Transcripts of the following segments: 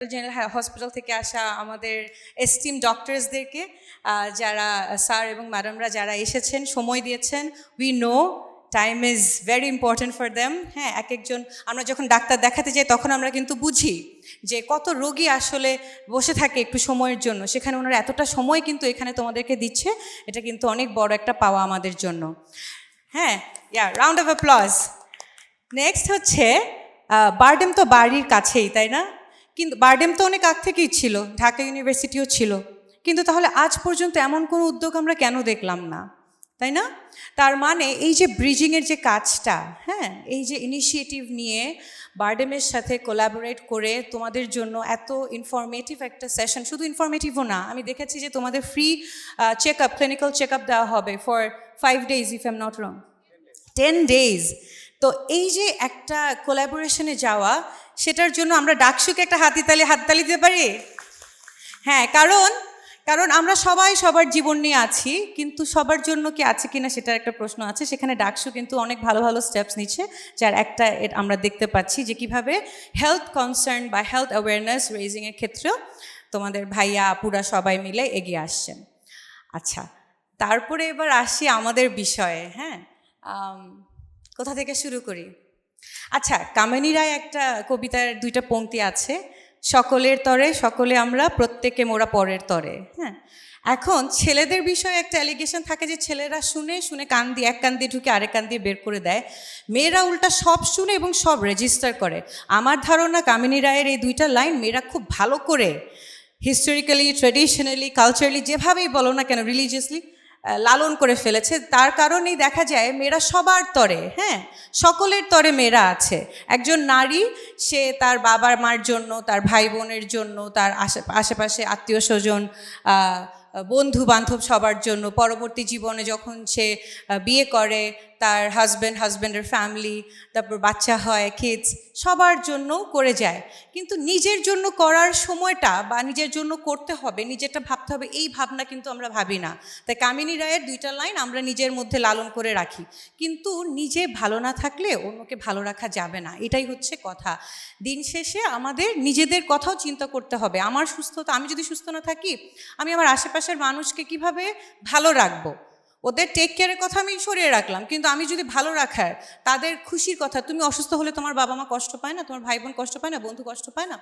General hospital থেকে আসা আমাদের এস্টিম ডক্টরসদেরকে যারা স্যার এবং ম্যাডামরা যারা এসেছেন, সময় দিয়েছেন we know time is very important for them হ্যাঁ এক একজন, আমরা যখন ডাক্তার দেখাতে যাই, তখন আমরা কিন্তু বুঝি যে কত রোগী আসলে বসে থাকে একটু সময়ের জন্য। সেখানে ওনারা এতটা সময় কিন্তু এখানে তোমাদেরকে দিচ্ছে, এটা কিন্তু অনেক বড় একটা পাওয়া আমাদের জন্য। হ্যাঁ yeah round of applause next হচ্ছে বারডেম তো বাড়ির কাছেই, তাই না? কিন্তু বারডেম তো অনেক আগ থেকেই ছিল, ঢাকা ইউনিভার্সিটিও ছিল। কিন্তু তাহলে আজ পর্যন্ত এমন কোনো উদ্যোগ আমরা কেন দেখলাম না? তাই না? তার মানে এই যে ব্রিজিংয়ের যে কাজটা হ্যাঁ এই যে ইনিশিয়েটিভ নিয়ে বারডেমের সাথে কোলাবোরেট করে তোমাদের জন্য এত ইনফরমেটিভ একটা সেশন শুধু ইনফরমেটিভও না, আমি দেখেছি যে তোমাদের free check up clinical check up দেওয়া হবে for five days if I'm not wrong ten days তো এই যে একটা কোলাবোরেশনে যাওয়া, সেটার জন্য আমরা ডাকসুকে একটা হাতিতালি হাততালি দিতে পারি? হ্যাঁ কারণ কারণ আমরা সবাই সবার জীবন নিয়ে আছি, কিন্তু সবার জন্য কি আছে কিনা সেটার একটা প্রশ্ন আছে। সেখানে ডাকসু কিন্তু অনেক ভালো ভালো স্টেপস নিচ্ছে, যার একটা আমরা দেখতে পাচ্ছি যে কীভাবে হেলথ কনসার্ন বা হেলথ অ্যাওয়ারনেস রেজিংয়ের ক্ষেত্রেও তোমাদের ভাইয়া, আপুরা সবাই মিলে এগিয়ে আসছেন। আচ্ছা তারপরে এবার আসি আমাদের বিষয়ে হ্যাঁ? কোথা থেকে শুরু করি? আচ্ছা কামিনী রায় একটা কবিতার দুইটা পংক্তি আছে, সকলের তরে সকলে আমরা, প্রত্যেকে মোরা পরের তরে। হ্যাঁ? এখন ছেলেদের বিষয়ে একটা অ্যালিগেশন থাকে যে ছেলেরা শুনে শুনে কান দিয়ে, এক কান দিয়ে ঢুকে আরেক কান দিয়ে বের করে দেয়। মেয়েরা উল্টা সব শুনে এবং সব রেজিস্টার করে। আমার ধারণা কামিনী রায়ের এই দুইটা লাইন মেয়েরা খুব ভালো করে হিস্টোরিক্যালি ট্রেডিশনালি কালচারালি যেভাবেই বলো না কেন রিলিজিয়াসলি লালন করে ফেলেছে। তার কারণেই দেখা যায় মেয়েরা সবার তরে হ্যাঁ? সকলের তরে মেয়েরা আছে। একজন নারী, সে তার বাবার মার জন্য, তার ভাই বোনের জন্য, তার আশে আশেপাশে আত্মীয় স্বজন বন্ধু বান্ধব সবার জন্য, পরবর্তী জীবনে যখন সে বিয়ে করে তার হাজব্যান্ড হাজব্যান্ডের ফ্যামিলি তারপর বাচ্চা হয় কিডস সবার জন্য করে যায়। কিন্তু নিজের জন্য করার সময়টা বা নিজের জন্য করতে হবে, নিজেরটা ভাবতে হবে, এই ভাবনা কিন্তু আমরা ভাবি না। তাই কামিনী রায়ের দুইটা লাইন আমরা নিজের মধ্যে লালন করে রাখি। কিন্তু নিজে ভালো না থাকলে অন্যকে ভালো রাখা যাবে না, এটাই হচ্ছে কথা। দিন শেষে আমাদের নিজেদের কথাও চিন্তা করতে হবে। আমার সুস্থতা, আমি যদি সুস্থ না থাকি, আমি আমার আশেপাশের মানুষকে কীভাবে ভালো রাখব? ওদের টেক কেয়ারের কথা আমি সরিয়ে রাখলাম, কিন্তু আমি যদি ভালো রাখার, তাদের খুশির কথা, তুমি অসুস্থ হলে তোমার বাবা মা কষ্ট পায় না, তোমার ভাই বোন কষ্ট পায় না, বন্ধু কষ্ট পায় না,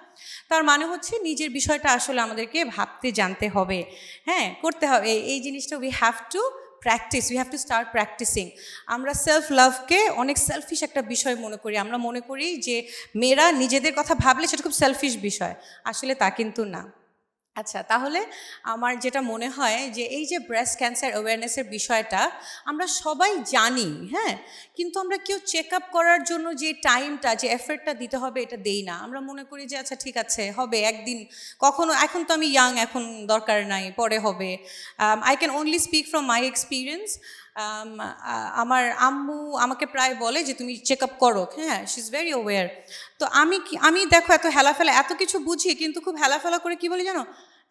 তার মানে হচ্ছে নিজের বিষয়টা আসলে আমাদেরকে ভাবতে, জানতে হবে। হ্যাঁ করতে হবে। এই- জিনিসটা we have to practise we have to start practising আমরা সেলফ লাভকে অনেক সেলফিশ একটা বিষয় মনে করি। আমরা মনে করি যে মেয়েরা নিজেদের কথা ভাবলে সেটা খুব সেলফিশ বিষয়। আসলে তা কিন্তু না। আচ্ছা তাহলে আমার যেটা মনে হয় যে এই যে ব্রেস্ট ক্যান্সার অ্যাওয়ারনেসের বিষয়টা, আমরা সবাই জানি হ্যাঁ? কিন্তু আমরা কেউ চেক আপ করার জন্য যে টাইমটা যে এফর্টটা দিতে হবে, এটা দেই না। আমরা মনে করি যে আচ্ছা ঠিক আছে, হবে, একদিন, কখনো, এখন তো আমি ইয়াং এখন দরকার নাই, পরে হবে। I can only speak from my experience আমার আম্মু আমাকে প্রায় বলে যে, তুমি চেক আপ করো। হ্যাঁ শি ইজ ভেরি অ্যাওয়ার তো আমি কি, আমি দেখো এত হেলাফেলা, এত কিছু বুঝি, কিন্তু খুব হেলাফেলা করে কি বলি জানো?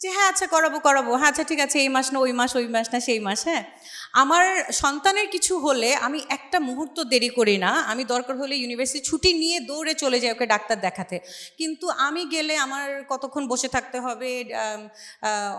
যে হ্যাঁ আচ্ছা করাবো করাবো। হ্যাঁ আচ্ছা ঠিক আছে, এই মাস না, ওই মাস ওই মাস না, সেই মাস। হ্যাঁ। আমার সন্তানের কিছু হলে আমি একটা মুহূর্ত দেরি করি না। আমি দরকার হলে ইউনিভার্সিটি ছুটি নিয়ে দৌড়ে চলে যাই ওকে ডাক্তার দেখাতে। কিন্তু আমি গেলে আমার কতক্ষণ বসে থাকতে হবে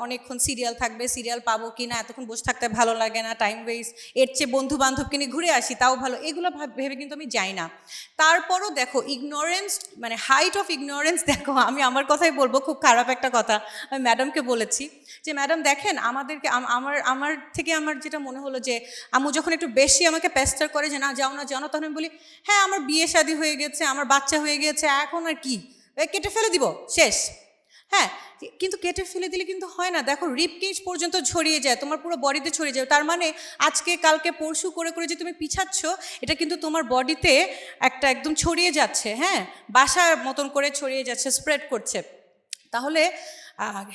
অনেকক্ষণ সিরিয়াল থাকবে সিরিয়াল পাবো কি না এতক্ষণ বসে থাকতে ভালো লাগে না টাইম ওয়েস্ট এর চেয়ে বন্ধু বান্ধবকে নিয়ে ঘুরে আসি, তাও ভালো। এগুলো ভাব- কিন্তু আমি যাই না। তারপরও দেখো ইগনোরেন্স মানে হাইট অফ ইগনোরেন্স দেখো, আমি আমার কথাই বলব, খুব খারাপ একটা কথা। আমি ম্যাডামকে বলেছি যে ম্যাডাম দেখেন, আমাদেরকে আমার আমার থেকে আমার যেটা মনে হলো যে, আম্মু যখন একটু বেশি আমাকে পেস্টার করে যে, না, যাও না যাও না, তখন আমি বলি হ্যাঁ আমার বিয়ে শাদী হয়ে গেছে, আমার বাচ্চা হয়ে গেছে, এখন আর কি? কেটে ফেলে দিব, শেষ। হ্যাঁ কিন্তু কেটে ফেলে দিলে কিন্তু হয় না। দেখো রিপ কেজ পর্যন্ত ছড়িয়ে যায়, তোমার পুরো বডিতে ছড়িয়ে যায়। তার মানে আজকে, কালকে, পরশু করে করে যে তুমি পিছাচ্ছ, এটা কিন্তু তোমার বডিতে একটা একদম ছড়িয়ে যাচ্ছে হ্যাঁ? বাসার মতন করে ছড়িয়ে যাচ্ছে স্প্রেড করছে। তাহলে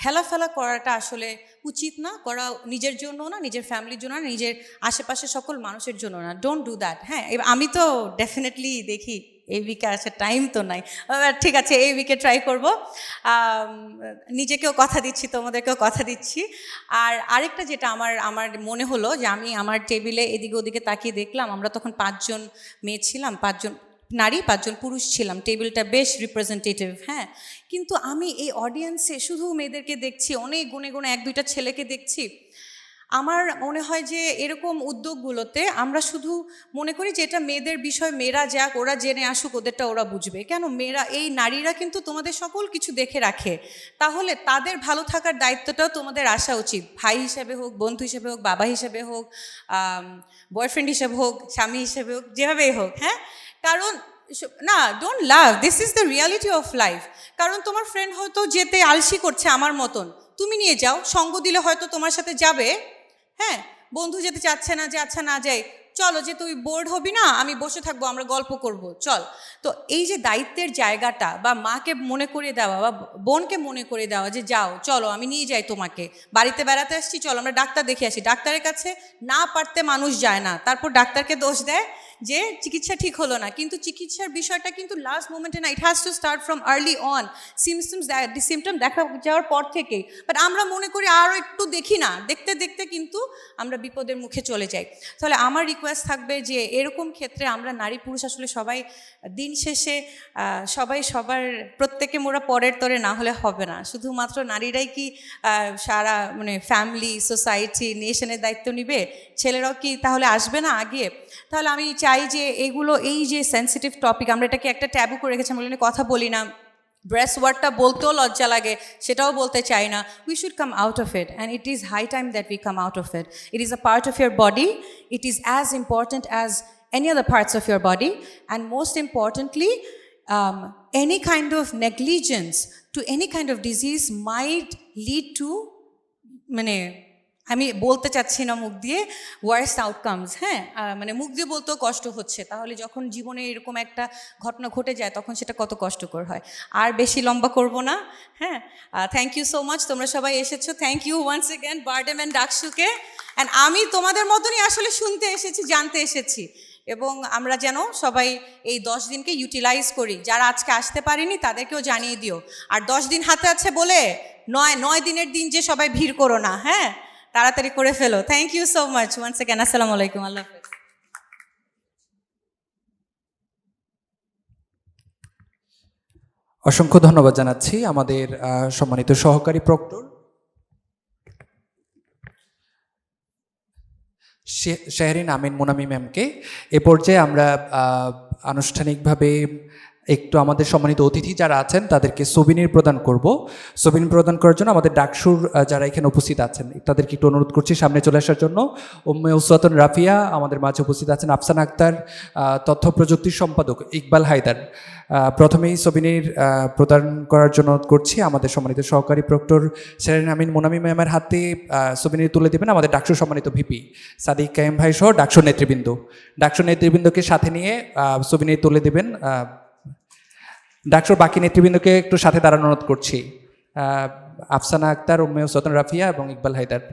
হেলাফেলা করাটা আসলে উচিত না, করা নিজের জন্য না, নিজের ফ্যামিলির জন্য না, নিজের আশেপাশে সকল মানুষের জন্য না। ডোন্ট ডু দ্যাট হ্যাঁ আমি তো ডেফিনেটলি দেখি, এই উইকে আসার টাইম তো নাই। ঠিক আছে, এই উইকে ট্রাই করব। নিজেকেও কথা দিচ্ছি, তোমাদেরকেও কথা দিচ্ছি। আর আরেকটা যেটা আমার আমার মনে হলো যে আমি আমার টেবিলে এদিকে ওদিকে তাকিয়ে দেখলাম, আমরা তখন পাঁচজন মেয়ে ছিলাম, পাঁচজন নারী, পাঁচজন পুরুষ ছিলাম। টেবিলটা বেশ রিপ্রেজেন্টেটিভ হ্যাঁ। কিন্তু আমি এই অডিয়েন্সে শুধু মেয়েদেরকে দেখছি, অনেক গুণে গুণে এক, দুইটা ছেলেকে দেখছি। আমার মনে হয় যে এরকম উদ্যোগগুলোতে আমরা শুধু মনে করি যে এটা মেয়েদের বিষয়, মেয়েরা যাক, ওরা জেনে আসুক, ওদেরটা ওরা বুঝবে। কেন? মেয়েরা, এই নারীরা কিন্তু তোমাদের সকল কিছু দেখে রাখে। তাহলে তাদের ভালো থাকার দায়িত্বটাও তোমাদের আসা উচিত। ভাই হিসেবে হোক, বন্ধু হিসেবে হোক, বাবা হিসেবে হোক বয়ফ্রেন্ড হিসেবে হোক, স্বামী হিসেবে হোক, যেভাবেই হোক হ্যাঁ? কারণ না don't love this is the reality of life কারণ তোমার ফ্রেন্ড হয়তো যেতে আলসি করছে আমার মতন। তুমি নিয়ে যাও, সঙ্গ দিলে হয়তো তোমার সাথে যাবে। হ্যাঁ বন্ধু যেতে চাচ্ছে না যে আচ্ছা না যাই। চলো যে তুই বোর্ড হবি না, আমি বসে থাকব, আমরা গল্প করব, চল। তো এই যে দায়িত্বের জায়গাটা, বা মাকে মনে করে দেওয়া, বা বোনকে মনে করে দেওয়া যে যাও, চলো, আমি নিয়ে যাই তোমাকে। বাড়িতে বেড়াতে আসছি, চলো, আমরা ডাক্তার দেখে আসি। ডাক্তারের কাছে না পারতে মানুষ যায় না। তারপর ডাক্তারকে দোষ দেয় যে চিকিৎসা ঠিক হলো না। কিন্তু চিকিৎসার বিষয়টা কিন্তু লাস্ট মোমেন্টে না it has to start from early on symptoms symptom দেখা যাওয়ার পর থেকেই। বাট আমরা মনে করি আরও একটু দেখি না। দেখতে দেখতে কিন্তু আমরা বিপদের মুখে চলে যাই। তাহলে আমার রিকোয়েস্ট থাকবে যে এরকম ক্ষেত্রে আমরা নারী পুরুষ আসলে সবাই দিন শেষে সবাই সবার প্রত্যেকে মোরা পরের তরে না হলে হবে না। শুধুমাত্র নারীরাই কি সারা মানে ফ্যামিলি সোসাইটি নেশনের দায়িত্ব নিবে? ছেলেরাও কি তাহলে আসবে না আগে? তাহলে আমি চাই যে এগুলো, এই যে সেন্সিটিভ টপিক আমরা এটাকে একটা ট্যাবু করে রেখেছি নিয়ে কথা বলি না। ব্রেস্ট ওয়ার্ডটা বলতেও লজ্জা লাগে সেটাও বলতে চাই না। We should come out of it and it is high time that we come out of it it is a part of your body it is as important as any other parts of your body. And most importantly um, any kind of negligence to any kind of disease might lead to মানে আমি বলতে চাচ্ছি না মুখ দিয়ে ওয়ার্স outcomes হ্যাঁ? মানে মুখ দিয়ে বলতেও কষ্ট হচ্ছে। তাহলে যখন জীবনে এরকম একটা ঘটনা ঘটে যায়, তখন সেটা কত কষ্টকর হয়। আর বেশি লম্বা করব না হ্যাঁ? থ্যাংক ইউ সো মাচ তোমরা সবাই এসেছ। Thank you once again BIRDEM and ডাকসুকে and আমি তোমাদের মতনই আসলে শুনতে এসেছি, জানতে এসেছি। এবং আমরা যেন সবাই এই দশ দিনকে ইউটিলাইজ করি। যারা আজকে আসতে পারেনি, তাদেরকেও জানিয়ে দিও। আর দশ দিন হাতে আছে বলে নয় নয় দিনের দিন যে সবাই ভিড় করো না হ্যাঁ? তাড়াতাড়ি করে ফেলো। Thank you so much one second আসসালামু আলাইকুম, আল্লাহ অসংখ্য ধন্যবাদ জানাচ্ছি আমাদের সম্মানিত সহকারী প্রক্টর। শেহরিন আমিন মুনামি ম্যামকে। এ পর্যায়ে আমরা আনুষ্ঠানিকভাবে একটু আমাদের সম্মানিত অতিথি যারা আছেন, তাদেরকে সবিনির প্রদান করব। সবিন প্রদান করার জন্য আমাদের ডাকসুর যারা এখানে উপস্থিত আছেন, তাদেরকে একটু অনুরোধ করছি সামনে চলে আসার জন্য। উম্মে উসওয়াতুন রাফিয়া আমাদের মাঝে উপস্থিত আছেন আফসান আক্তার তথ্য প্রযুক্তির সম্পাদক ইকবাল হায়দার। প্রথমেই সবিনির প্রদান করার জন্য করছি আমাদের সম্মানিত সহকারী প্রক্টর সেরেন আমিন মোনামি ম্যামের হাতে সবিনির তুলে দেবেন আমাদের ডাকসু সম্মানিত ভিপি সাদিক কায়েম ভাই সহ ডাকসু নেতৃবৃন্দ। ডাকসু নেতৃবৃন্দকে সাথে নিয়ে সবিনির তুলে দেবেন ডাকসুর বাকি নেতৃবৃন্দকে একটু সাথে দাঁড়ানো অনুরোধ করছি। আফসানা আক্তার উম্মেয় সতন রাফিয়া এবং ইকবাল হায়দার।